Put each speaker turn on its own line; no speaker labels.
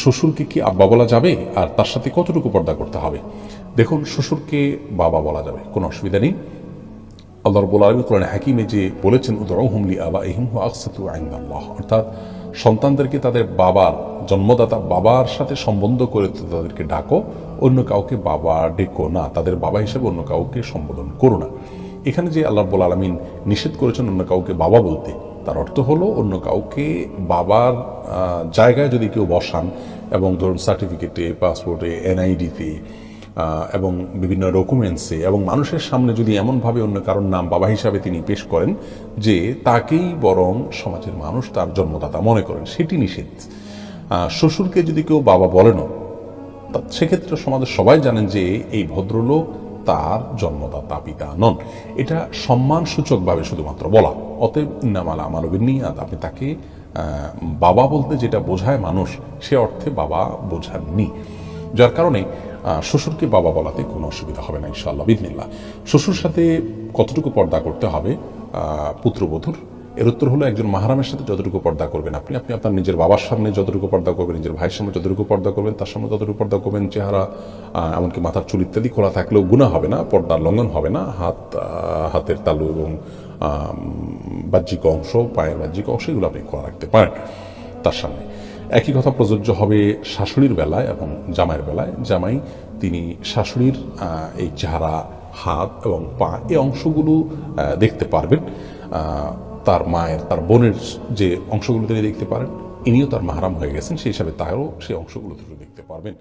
শ্বশুরকে কি আব্বা বলা যাবে? আর তার সাথে কতটুকু পর্দা করতে হবে? দেখুন, শ্বশুরকে বাবা বলা যাবে, কোনো অসুবিধা নেই। আল্লাহ রবুল আলমী কোরআন হাকিমে যে বলেছেন উদরহুমলি আবা এহিম হু আকসাতু আইন্দাল্লাহ অর্থাৎ সন্তানদেরকে তাদের বাবার, জন্মদাতা বাবার সাথে সম্বন্ধ করে তাদেরকে ডাকো, অন্য কাউকে বাবা ডেকো না, তাদের বাবা হিসেবে অন্য কাউকে সম্বোধন করো না। এখানে যে আল্লাহ রবুল আলমিন নিষেধ করেছেন অন্য কাউকে বাবা বলতে তার অর্থ হলো অন্য কাউকে বাবার জায়গায় যদি কেউ বসান এবং ধরুন সার্টিফিকেটে পাসপোর্টে এনআইডিতে এবং বিভিন্ন ডকুমেন্টসে এবং মানুষের সামনে যদি এমনভাবে অন্য কারোর নাম বাবা হিসাবে তিনি পেশ করেন যে তাকেই বরং সমাজের মানুষ তার জন্মদাতা মনে করেন, সেটি নিষেধ। শ্বশুরকে যদি কেউ বাবা বলেনও সেক্ষেত্রে সমাজের সবাই জানেন যে এই ভদ্রলোক তার জন্মদাতা পিতা নন। এটা সম্মানসূচকভাবে শুধুমাত্র বলা। অতএব নামাল আমার নিয়াত আপনি তাকে বাবা বলতে যেটা বোঝায় মানুষ, সে অর্থে বাবা বোঝাননি। যার কারণে শ্বশুরকে বাবা বলাতে কোনো অসুবিধা হবে না ইনশাআল্লাহ বিদিনিল্লাহ শ্বশুর সাথে কতটুকু পর্দা করতে হবে? পুত্রবধূর। এর উত্তর হলো একজন মাহারামের সাথে যতটুকু পর্দা করবেন আপনি আপনি আপনার নিজের বাবার সামনে যতটুকু পর্দা করবেন, নিজের ভাইয়ের সামনে যতটুকু পর্দা করবেন, তার সামনে ততটুকু পর্দা করবেন, চেহারা এমনকি মাথার চুল ইত্যাদি খোলা থাকলেও গুণা হবে না পর্দার লঙ্ঘন হবে না, হাত হাতের তালু এবং বাহ্যিক অংশ, পায়ের বাহ্যিক অংশ, এগুলো আপনি খোলা রাখতে পারেন তার সামনে। একই কথা প্রযোজ্য হবে শাশুড়ির বেলায় এবং জামাইয়ের বেলায়। জামাই, তিনি শাশুড়ির এই চেহারা, হাত এবং পা এই অংশগুলো দেখতে পারবেন। তার মায়ের, তার বোনের যে অংশগুলো তিনি দেখতে পারেন, ইনিও তার মাহারাম হয়ে গেছেন, সেই হিসাবে তারও সেই অংশগুলো তিনি দেখতে পারবেন।